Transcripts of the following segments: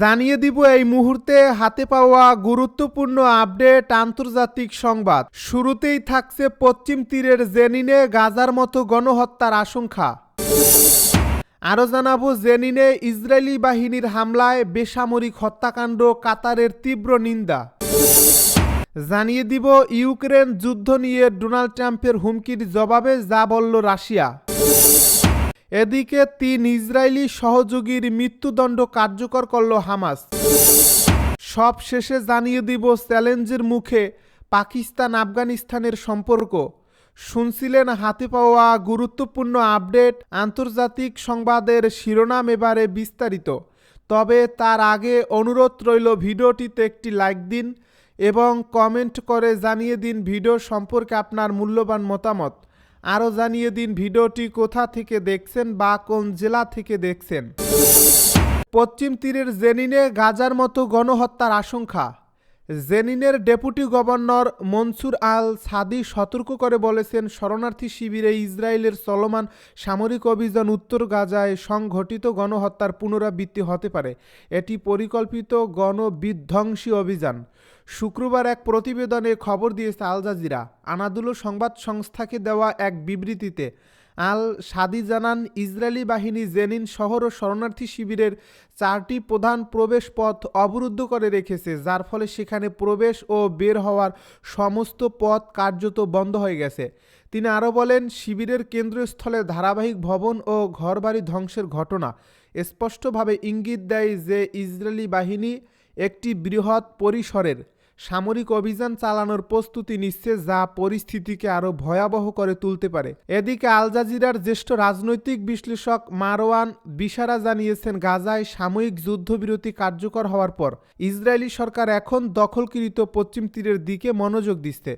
জানিয়ে দিব এই মুহূর্তে হাতে পাওয়া গুরুত্বপূর্ণ আপডেট আন্তর্জাতিক সংবাদ। শুরুতেই থাকছে পশ্চিম তীরের জেনিনে গাজার মতো গণহত্যার আশঙ্কা। আরও জানাব, জেনিনে ইসরায়েলি বাহিনীর হামলায় বেসামরিক হত্যাকাণ্ড কাতারের তীব্র নিন্দা। জানিয়ে দিব, ইউক্রেন যুদ্ধ নিয়ে ডোনাল্ড ট্রাম্পের হুমকির জবাবে যা বলল রাশিয়া। এদিকে তিন ইসরায়েলি সহযোগীর মৃত্যুদণ্ড কার্যকর করল হামাস। সব শেষে জানিয়ে দিব চ্যালেঞ্জের মুখে পাকিস্তান আফগানিস্তানের সম্পর্ক। শুনছিলেন হাতে পাওয়া গুরুত্বপূর্ণ আপডেট আন্তর্জাতিক সংবাদের শিরোনাম এবারে বিস্তারিত। তবে তার আগে অনুরোধ রইল ভিডিওটিতে একটি লাইক দিন এবং কমেন্ট করে জানিয়ে দিন ভিডিও সম্পর্কে আপনার মূল্যবান মতামত। আরও জানিয়ে দিন ভিডিওটি কোথা থেকে দেখছেন বা কোন জেলা থেকে দেখছেন। পশ্চিম তীরের জেনিনে গাজার মতো গণহত্যার আশঙ্কা। জেনিনের deputy governor Mansour al Saadi সতর্ক করে বলেছেন, শরণার্থী শিবিরে ইসরায়েলের চলমান সামরিক অভিযান উত্তর গাজায় সংঘটিত গণহত্যার পুনরাবৃত্তি হতে পারে। এটি পরিকল্পিত গণবিধ্বংসী অভিযান। শুক্রবার এক প্রতিবেদনে খবর দিয়েছে আল জাজিরা। আনাদুলো সংবাদ সংস্থাকে দেওয়া এক বিবৃতিতে আল সাদি জানান ইসরায়েলি বাহিনী জেনিন শহর ও শরণার্থী শিবিরের চারটি প্রধান প্রবেশ পথ অবরুদ্ধ করে রেখেছে, যার ফলে সেখানে প্রবেশ ও বের হওয়ার সমস্ত পথ কার্যত বন্ধ হয়ে গেছে। তিনি আরও বলেন, শিবিরের কেন্দ্রস্থলে ধারাবাহিক ভবন ও ঘরবাড়ি ধ্বংসের ঘটনা। স্পষ্টভাবে ইঙ্গিত দেয় যে ইসরায়েলি বাহিনী একটি বৃহৎ পরিসরের সামরিক অভিযান চালানোর প্রস্তুতি নিচ্ছে যা পরিস্থিতিকে আরও ভয়াবহ করে তুলতে পারে। এদিকে আল জাজিরার জ্যেষ্ঠ রাজনৈতিক বিশ্লেষক মারওয়ান বিশারা জানিয়েছেন, গাজায় সাময়িক যুদ্ধবিরতি কার্যকর হওয়ার পর ইসরায়েলি সরকার এখন দখলকৃত পশ্চিম তীরের দিকে মনোযোগ দিচ্ছে।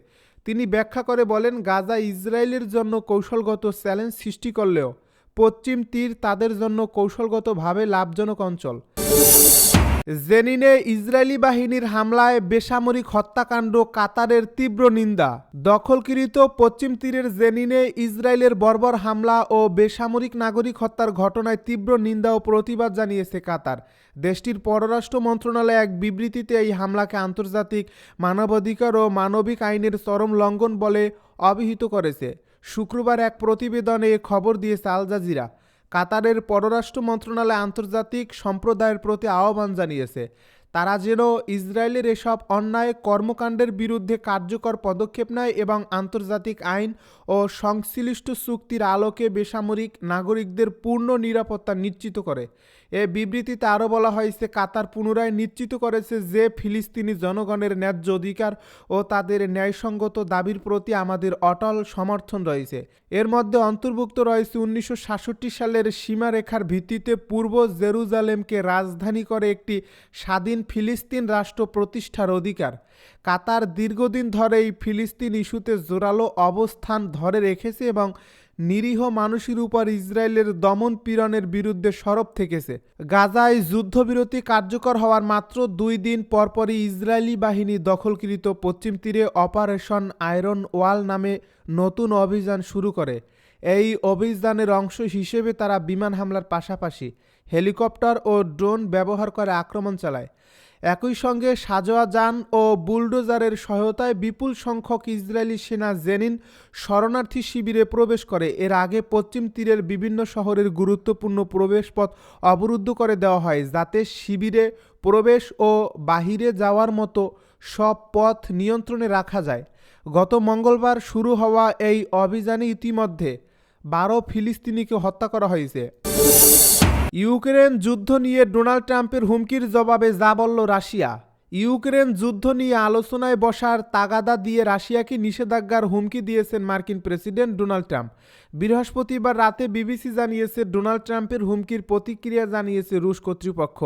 তিনি ব্যাখ্যা করে বলেন, গাজা ইসরায়েলের জন্য কৌশলগত চ্যালেঞ্জ সৃষ্টি করলেও পশ্চিম তীর তাদের জন্য কৌশলগতভাবে লাভজনক অঞ্চল। জেনিনে ইসরায়েলি বাহিনীর হামলায় বেসামরিক হত্যাকাণ্ড, কাতারের তীব্র নিন্দা। দখলকৃত পশ্চিম তীরের জেনিনে ইসরায়েলের বর্বর হামলা ও বেসামরিক নাগরিক হত্যার ঘটনায় তীব্র নিন্দা ও প্রতিবাদ জানিয়েছে কাতার। দেশটির পররাষ্ট্র মন্ত্রণালয় এক বিবৃতিতে এই হামলাকে আন্তর্জাতিক মানবাধিকার ও মানবিক আইনের চরম লঙ্ঘন বলে অভিহিত করেছে। শুক্রবার এক প্রতিবেদনে খবর দিয়েছে আল জাজিরা। কাতারের পররাষ্ট্র মন্ত্রণালয় আন্তর্জাতিক সম্প্রদায়ের প্রতি আহ্বান জানিয়েছে। তারা যেন ইসরায়েলের এসব অন্যায় কর্মকাণ্ডের বিরুদ্ধে কার্যকর পদক্ষেপ নেয় এবং আন্তর্জাতিক আইন ও সংশ্লিষ্ট চুক্তির আলোকে বেসামরিক নাগরিকদের পূর্ণ নিরাপত্তা নিশ্চিত করে। এ বিবৃতিতে আরও বলা হয়েছে, কাতার পুনরায় নিশ্চিত করেছে যে ফিলিস্তিনি জনগণের ন্যায্য অধিকার ও তাদের ন্যায়সঙ্গত দাবির প্রতি আমাদের অটল সমর্থন রয়েছে। এর মধ্যে অন্তর্ভুক্ত রয়েছে উনিশশো সাতষট্টি সালের সীমারেখার ভিত্তিতে পূর্ব জেরুজালেমকে রাজধানী করে একটি স্বাধীন ফিলিস্তিন রাষ্ট্র প্রতিষ্ঠার অধিকার। কাতার দীর্ঘদিন ধরে এই ফিলিস্তিন ইস্যুতে জোরালো অবস্থান ধরে রেখেছে এবং নিরীহ মানুষের উপর ইসরায়েলের দমন পীড়নের বিরুদ্ধে সরব থেকেছে। গাজায় যুদ্ধবিরতি কার্যকর হওয়ার মাত্র দুই দিন পরপরই ইসরায়েলি বাহিনী দখলকৃত পশ্চিম তীরে অপারেশন আয়রন ওয়াল নামে নতুন অভিযান শুরু করে। এই অভিযানের অংশ হিসেবে তারা বিমান হামলার পাশাপাশি হেলিকপ্টার ও ড্রোন ব্যবহার করে আক্রমণ চালায়। একই সঙ্গে সাজোয়া যান ও বুলডোজারের সহায়তায় বিপুল সংখ্যক ইসরায়েলি সেনা জেনিন শরণার্থী শিবিরে প্রবেশ করে। এর আগে পশ্চিম তীরের বিভিন্ন শহরের গুরুত্বপূর্ণ প্রবেশপথ অবরুদ্ধ করে দেওয়া হয়, যাতে শিবিরে প্রবেশ ও বাহিরে যাওয়ার মতো সব পথ নিয়ন্ত্রণে রাখা যায়। গত মঙ্গলবার শুরু হওয়া এই অভিযানে ইতিমধ্যে বারো ফিলিস্তিনিকে হত্যা করা হয়েছে। ইউক্রেন যুদ্ধ নিয়ে ডোনাল্ড ট্রাম্পের হুমকির জবাবে যা বলল রাশিয়া। ইউক্রেন যুদ্ধ নিয়ে আলোচনায় বসার তাগাদা দিয়ে রাশিয়াকে নিষেধাজ্ঞার হুমকি দিয়েছেন মার্কিন প্রেসিডেন্ট ডোনাল্ড ট্রাম্প। বৃহস্পতিবার রাতে বিবিসি জানিয়েছে, ডোনাল্ড ট্রাম্পের হুমকির প্রতিক্রিয়া জানিয়েছে রুশ কর্তৃপক্ষ।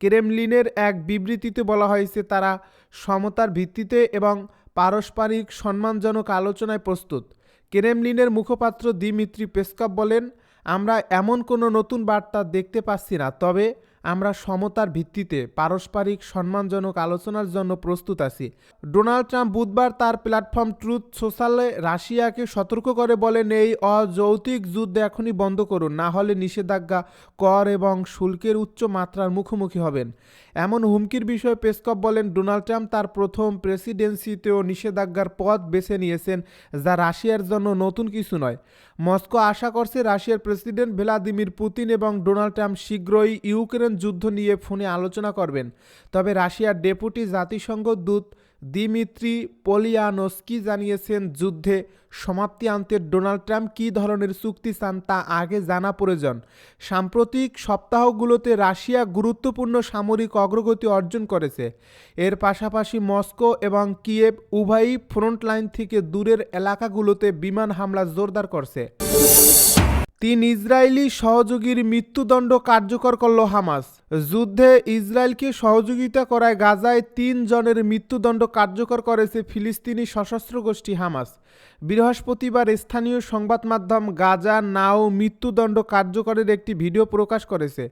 ক্রেমলিনের এক বিবৃতিতে বলা হয়েছে, তারা সমতার ভিত্তিতে এবং পারস্পরিক সম্মানজনক আলোচনায় প্রস্তুত। ক্রেমলিনের মুখপাত্র দিমিত্রি পেসকভ বলেন আমরা এমন কোনো নতুন বার্তা দেখতে পাচ্ছি না, তবে আমরা সমতার ভিত্তিতে পারস্পরিক সম্মানজনক আলোচনার জন্য প্রস্তুত আছি। ডোনাল্ড ট্রাম্প বুধবার তার প্ল্যাটফর্ম ট্রুথ সোশ্যালে রাশিয়াকে সতর্ক করে বলেন, এই অযৌতিক যুদ্ধ এখনই বন্ধ করুন, না হলে নিষেধাজ্ঞা, কর এবং শুল্কের উচ্চ মাত্রার মুখোমুখি হবেন। এমন হুমকির বিষয়ে পেসকপ বলেন, ডোনাল্ড ট্রাম্প তার প্রথম প্রেসিডেন্সিতেও নিষেধাজ্ঞার পথ বেছে নিয়েছেন, যা রাশিয়ার জন্য নতুন কিছু নয়। মস্কো আশা করছে রাশিয়ার প্রেসিডেন্ট ভ্লাদিমির পুতিন এবং ডোনাল্ড ট্রাম্প শীঘ্রই ইউক্রেন যুদ্ধ নিয়ে ফোনে আলোচনা করবেন। তবে রাশিয়ার ডেপুটি জাতিসংঘ দূত দিমিত্রি পোলিয়ানোস্কি জানিয়েছেন, যুদ্ধে সমাপ্তি আনতে ডোনাল্ড ট্রাম্প কী ধরনের চুক্তি চান তা আগে জানা প্রয়োজন। সাম্প্রতিক সপ্তাহগুলোতে রাশিয়া গুরুত্বপূর্ণ সামরিক অগ্রগতি অর্জন করেছে। এর পাশাপাশি মস্কো এবং কিয়েভ উভয়ই ফ্রন্ট লাইন থেকে দূরের এলাকাগুলোতে বিমান হামলা জোরদার করছে। তিন ইসরায়েলি সহযোগীর মৃত্যুদণ্ড কার্যকর করল হামাস। যুদ্ধে ইসরায়েলকে সহযোগিতা করায় গাজায় তিন জনের মৃত্যুদণ্ড কার্যকর করেছে ফিলিস্তিনি সশস্ত্র গোষ্ঠী হামাস। বৃহস্পতিবার স্থানীয় সংবাদ মাধ্যম গাজা নাও মৃত্যুদণ্ড কার্যকরের একটি ভিডিও প্রকাশ করেছে।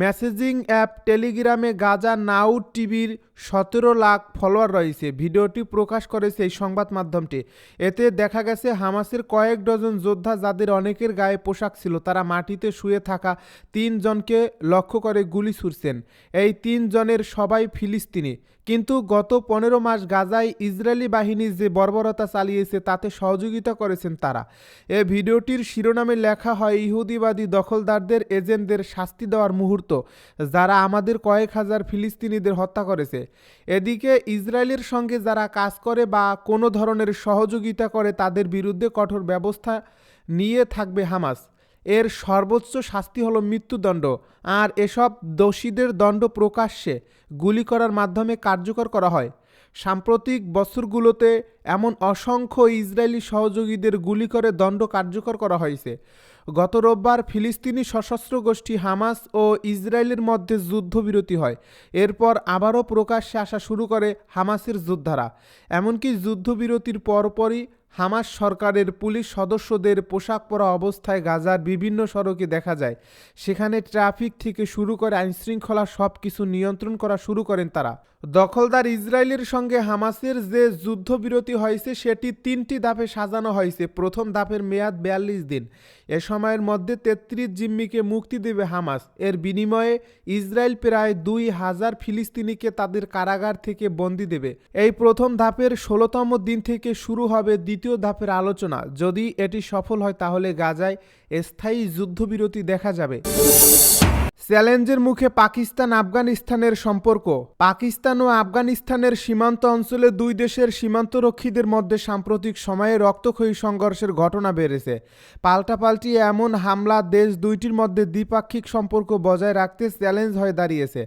মেসেজিং অ্যাপ টেলিগ্রামে গাজা নাও টিভির সতেরো লাখ ফলোয়ার রয়েছে। ভিডিওটি প্রকাশ করেছে এই সংবাদ মাধ্যমটি। এতে দেখা গেছে, হামাসের কয়েক ডজন যোদ্ধা, যাদের অনেকের গায়ে পোশাক ছিল, তারা মাটিতে শুয়ে থাকা তিনজনকে লক্ষ্য করে গুলি ছুড়ছেন। এই তিনজনের সবাই ফিলিস্তিনি। কিন্তু গত পনেরো মাস গাজায় ইসরায়েলি বাহিনী যে বর্বরতা চালিয়েছে, তাতে সহযোগিতা করেছেন তারা। এ ভিডিওটির শিরোনামে লেখা হয়, ইহুদিবাদী দখলদারদের, এজেন্টদের শাস্তি দেওয়ার মুহূর্ত, যারা আমাদের কয়েক হাজার ফিলিস্তিনিদের হত্যা করেছে। এদিকে ইসরায়েলের সঙ্গে যারা কাজ করে বা কোনো ধরনের সহযোগিতা করে, তাদের বিরুদ্ধে কঠোর ব্যবস্থা নিয়ে থাকবে হামাস। এর সর্বোচ্চ শাস্তি হলো মৃত্যুদণ্ড, আর এসব দোষীদের দণ্ড প্রকাশ্যে গুলি করার মাধ্যমে কার্যকর করা হয়। সাম্প্রতিক বছরগুলোতে এমন অসংখ্য ইসরায়েলি সহযোগীদের গুলি করে দণ্ড কার্যকর করা হয়েছে। গত রোববার ফিলিস্তিনি সশস্ত্র গোষ্ঠী হামাস ও ইসরায়েলের মধ্যে যুদ্ধবিরতি হয়। এরপর আবারও প্রকাশ্যে আসা শুরু করে হামাসের যোদ্ধারা। এমনকি যুদ্ধবিরতির পরপরই হামাস সরকারের পুলিশ সদস্যদের পোশাক পরা অবস্থায় গাজার বিভিন্ন সড়কে দেখা যায়। সেখানে ট্রাফিক থেকে শুরু করে আইনশৃঙ্খলা সব কিছু নিয়ন্ত্রণ করা শুরু করেন তারা। দখলদার ইসরায়েলের সঙ্গে হামাসের যে যুদ্ধবিরতি হয়েছে, সেটি তিনটি ধাপে সাজানো হয়েছে। প্রথম ধাপের মেয়াদ বিয়াল্লিশ দিন। এ সময়ের মধ্যে তেত্রিশ জিম্মিকে মুক্তি দেবে হামাস। এর বিনিময়ে ইসরায়েল প্রায় দুই হাজার ফিলিস্তিনিকে তাদের কারাগার থেকে বন্দি দেবে। এই প্রথম ধাপের ষোলোতম দিন থেকে শুরু হবে দ্বিতীয় ধাপের আলোচনা। যদি এটি সফল হয়, তাহলে গাজায় স্থায়ী যুদ্ধবিরতি দেখা যাবে। চ্যালেঞ্জের মুখে পাকিস্তান আফগানিস্তানের সম্পর্ক। পাকিস্তান ও আফগানিস্তানের সীমান্ত অঞ্চলে দুই দেশের সীমান্তরক্ষীদের মধ্যে সাম্প্রতিক সময়ে রক্তক্ষয়ী সংঘর্ষের ঘটনা বেড়েছে। পাল্টাপাল্টি এমন হামলা দেশ দুইটির মধ্যে দ্বিপাক্ষিক সম্পর্ক বজায় রাখতে চ্যালেঞ্জ হয়ে দাঁড়িয়েছে।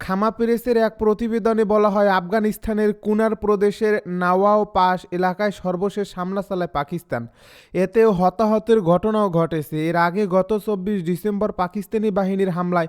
খামা প্রেসের এক প্রতিবেদনে বলা হয়, আফগানিস্তানের কুনার প্রদেশের নাওয়াও পাস এলাকায় সর্বশেষ হামলা চালায় পাকিস্তান। এতেও হতাহতের ঘটনাও ঘটেছে। এর আগে গত চব্বিশ ডিসেম্বর পাকিস্তানি বাহিনীর হামলায়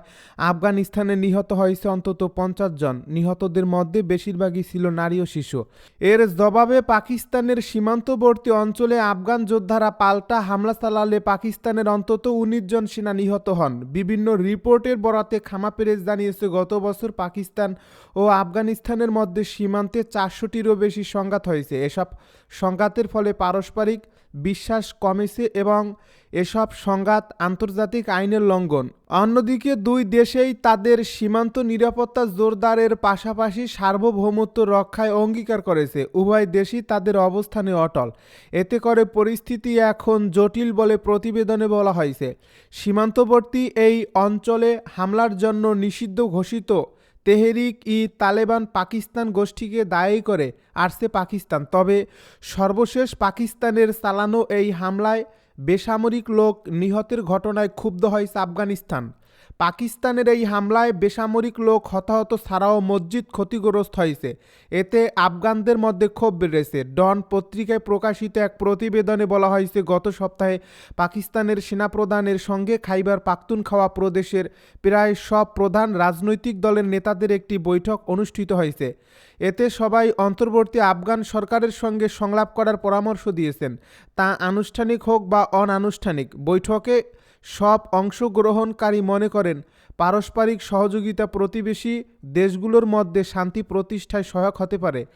আফগানিস্তানে নিহত হয়েছে অন্তত পঞ্চাশ জন। নিহতদের মধ্যে বেশিরভাগই ছিল নারী ও শিশু। এর জবাবে পাকিস্তানের সীমান্তবর্তী অঞ্চলে আফগান যোদ্ধারা পাল্টা হামলা চালালে পাকিস্তানের অন্তত উনিশ জন সেনা নিহত হন। বিভিন্ন রিপোর্টের বরাতে খামা পেরেজ জানিয়েছে, গত বছর পাকিস্তান ও আফগানিস্তানের মধ্যে সীমান্তে চারশোটিরও বেশি সংঘাত হয়েছে। এসব সংঘাতের ফলে পারস্পরিক বিশ্বাস কমেছে এবং এসব সংঘাত আন্তর্জাতিক আইনের লঙ্ঘন। অন্যদিকে দুই দেশেই তাদের সীমান্ত নিরাপত্তা জোরদারের পাশাপাশি সার্বভৌমত্ব রক্ষায় অঙ্গীকার করেছে। উভয় দেশই তাদের অবস্থানে অটল। এতে করে পরিস্থিতি এখন জটিল বলে প্রতিবেদনে বলা হয়েছে। সীমান্তবর্তী এই অঞ্চলে হামলার জন্য নিষিদ্ধ ঘোষিত তেহরিক ই তালেবান পাকিস্তান গোষ্ঠীকে দায়ী করে আসছে পাকিস্তান। তবে সর্বশেষ পাকিস্তানের চালানো এই হামলায় বেসামরিক লোক নিহতের ঘটনায় ক্ষুব্ধ হয়েছে আফগানিস্তান পাকিস্তানের এই হামলায় বেসামরিক লোক হতাহত ছাড়াও মসজিদ ক্ষতিগ্রস্ত হয়েছে। এতে আফগানদের মধ্যে ক্ষোভ বেড়েছে। ডন পত্রিকায় প্রকাশিত এক প্রতিবেদনে বলা হয়েছে, গত সপ্তাহে পাকিস্তানের সেনাপ্রধানের সঙ্গে খাইবার পাখতুনখাওয়া প্রদেশের প্রায় সব প্রধান রাজনৈতিক দলের নেতাদের একটি বৈঠক অনুষ্ঠিত হয়েছে। এতে সবাই অন্তর্বর্তী আফগান সরকারের সঙ্গে সংলাপ করার পরামর্শ দিয়েছেন। তা আনুষ্ঠানিক হোক বা অনানুষ্ঠানিক, বৈঠকে সব অংশগ্রহণকারী মনে করেন পারস্পরিক সহযোগিতা প্রতিবেশী দেশগুলোর মধ্যে শান্তি প্রতিষ্ঠায় সহায়ক হতে পারে।